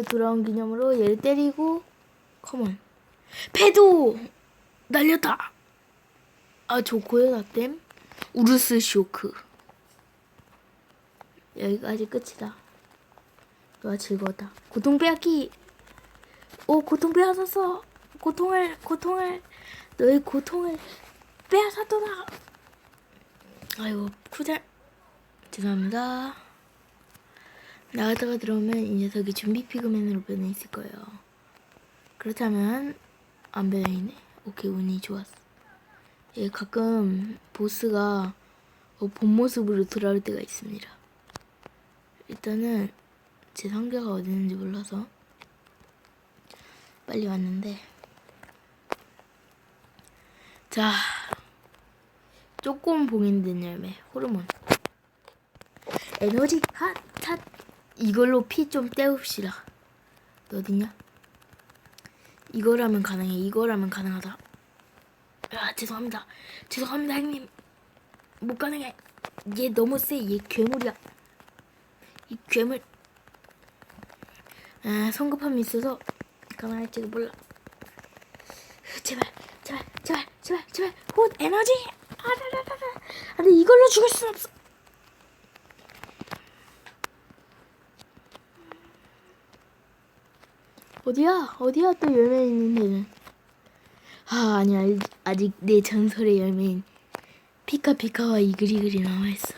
돌아온 기념으로 얘를 때리고 컴온. 패도 날렸다. 아 좋고요 나댐 우르스 쇼크. 여기까지 끝이다. 너가 즐거웠다. 고통 빼앗기. 오 고통 빼앗았어 고통을 고통을. 너의 고통을 빼앗았더라. 아이고 쿠잘. 죄송합니다 나가다가 들어오면 이 녀석이 준비 피그맨으로 변해 있을 거예요. 그렇다면 안 변해 있네. 오케이 운이 좋았어. 얘 가끔 보스가 어, 본 모습으로 돌아올 때가 있습니다. 일단은 제 상자가 어디 있는지 몰라서 빨리 왔는데. 자 조금 봉인된 열매 호르몬. 에너지 핫핫 이걸로 피 좀 때웁시다. 너 어딨냐 이거라면 가능해. 이거라면 가능하다. 아 죄송합니다. 죄송합니다 형님. 못 가능해. 얘 너무 세 얘 괴물이야. 이 괴물. 아 성급함이 있어서 가능할지도 몰라. 제발 제발 제발 제발 제발. 호 에너지! 아라라라라 아 근데 이걸로 죽을 순 없어 어디야? 어디야 또 열매 있는 데는? 아 아니야. 아직 내 전설의 열매인 피카피카와 이글이글이 남아있어.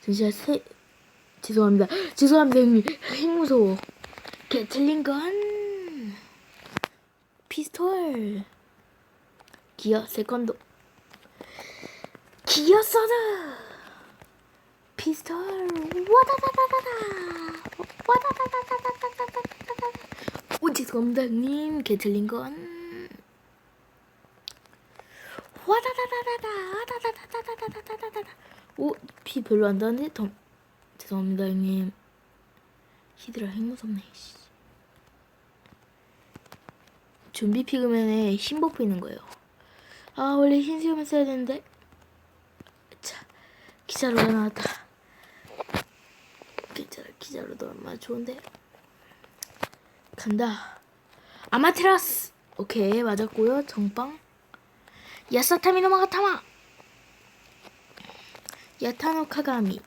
잠시만 세 죄송합니다. 죄송합니다 형님. 행 무서워. 개틀링건 피스톨. 기어 세컨도. 기어 서드! 피스톨. 와다다다다다. 와다다다다. 형님 게틀링 건 와다다다다다 와다다다다다다다다다. 오피 별로 안 나는데 더 죄송합니다 형님. 히드라 핵 무섭네 씨. 좀비 피그맨에 흰 버프 있는 거예요. 아 원래 흰 수염을 써야 되는데. 자 기자로가 나왔다. 괜찮아 기자로도 얼마나 좋은데. 간다 아마테라스. 오케이 맞았고요. 정빵. 야사타미노 마가타마. 야타노 카가미.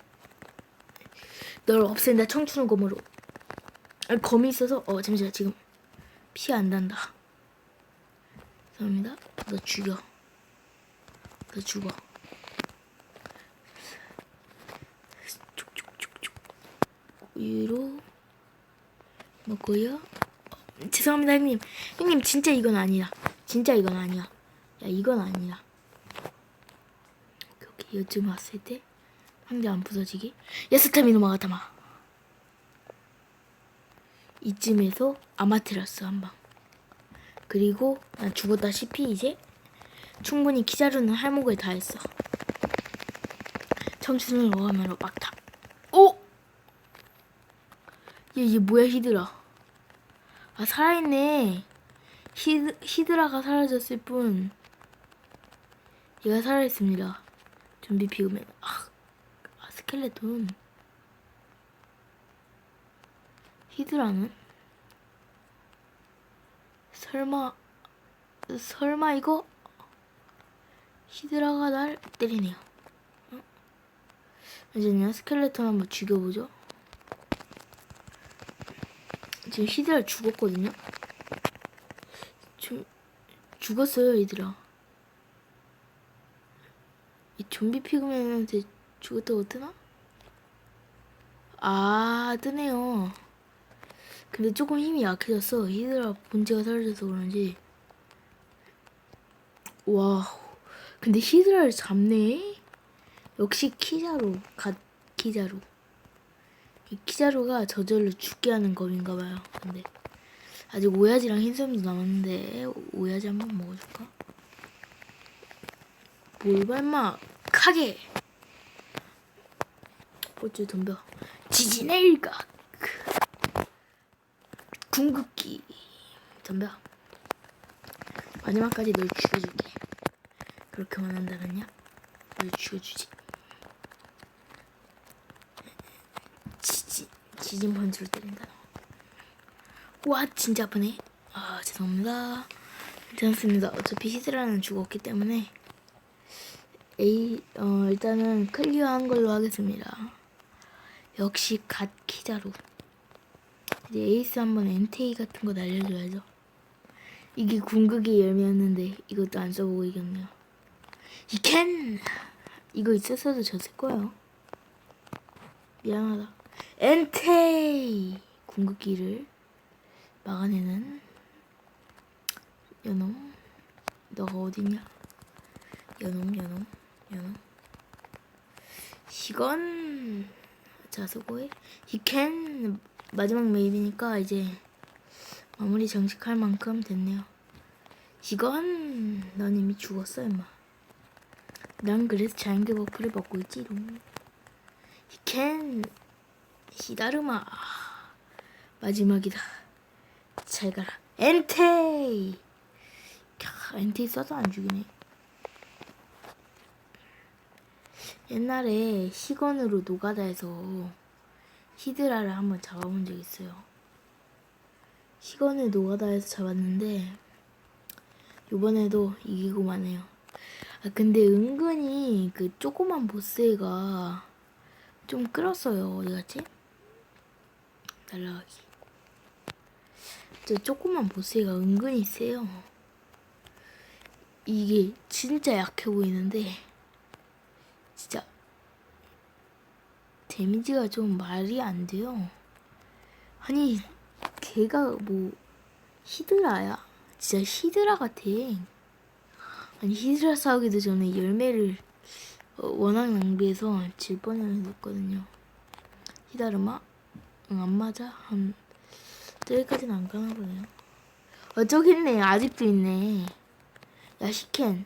널 없앤다 청춘의 검으로. 아, 검이 있어서 어 잠시만 지금 피 안 난다. 죄송합니다. 너 죽여. 너 죽어. 쭉쭉쭉쭉. 우유로 먹고요. 어, 죄송합니다 형님. 형님 진짜 이건 아니야. 진짜 이건 아니야. 야 이건 오케이 오케이 요즘 왔을 때 상자 안 부서지게? 야스타미노 마가타마 이쯤에서 아마테라스 한 방. 그리고 난 죽었다시피 이제 충분히 키자루는 할목을 다 했어. 청춘을 오가면로 막타 오! 얘, 얘 뭐야 히드라 아 살아있네. 히드, 히드라가 사라졌을 뿐. 얘가 살아있습니다. 좀비 피우면 아, 아 스켈레톤. 히드라는? 설마 설마 이거? 히드라가 날 때리네요. 어? 이제는 스켈레톤 한번 죽여보죠. 지금 히드라 죽었거든요. 좀 죽었어요, 얘들아. 이 좀비 피그맨한테 죽었다고 뜨나? 아 뜨네요. 근데 조금 힘이 약해졌어. 히드라 본체가 사라져서 그런지. 와. 근데 히드라를 잡네? 역시 키자루. 갓 키자루. 이 키자루가 저절로 죽게 하는 검인가 봐요. 근데 아직 오야지랑 흰섬도 남았는데 오야지 한번 먹어줄까? 볼발막 카게! 어째 덤벼. 지진의 일각! 궁극기! 덤벼. 마지막까지 널 죽여줄게. 그렇게만 한다면요 널 죽여주지 지진 번지로 때린다 와 진짜 아프네. 아 죄송합니다. 괜찮습니다. 어차피 히드라는 죽었기 때문에 A 어 일단은 클리어한 걸로 하겠습니다. 역시 갓 키자로. 이제 에이스 한번 엔테이 같은 거 날려줘야죠. 이게 궁극의 열매였는데 이것도 안 써보고 이겼네요. 이캔 이거 있었어도 졌을 거예요. 미안하다. 엔테이 궁극기를 막아내는 연놈 너가 어딨냐? 연놈 연놈 연놈 시건 자 수고해? 히켄 마지막 메입이니까 이제 마무리 정식할 만큼 됐네요. 시건 넌 이미 죽었어 임마. 난 그래서 자연계 버프를 먹고 있지롱 히켄 히다르마. 마지막이다. 잘 가라. 엔테이. 캬, 엔테이 써도 안 죽이네. 옛날에 시건으로 노가다에서 히드라를 한번 잡아본 적 있어요. 시건을 노가다에서 잡았는데 요번에도 이기고만 해요. 아 근데 은근히 그 조그만 보스애가 좀 끌었어요. 어디 갔지? 날라가기 저 조그만 보스가 은근히 세요. 이게 진짜 약해 보이는데 진짜 데미지가 좀 말이 안 돼요. 아니 걔가 뭐 히드라야? 진짜 히드라 같아. 아니 히드라 싸우기도 전에 열매를 어, 워낙 낭비해서 질 뻔했거든요. 히다르마? 응, 안 맞아. 한 저기까지는 안 가나 보네요. 어, 저기 있네. 아직도 있네. 야, 시켄.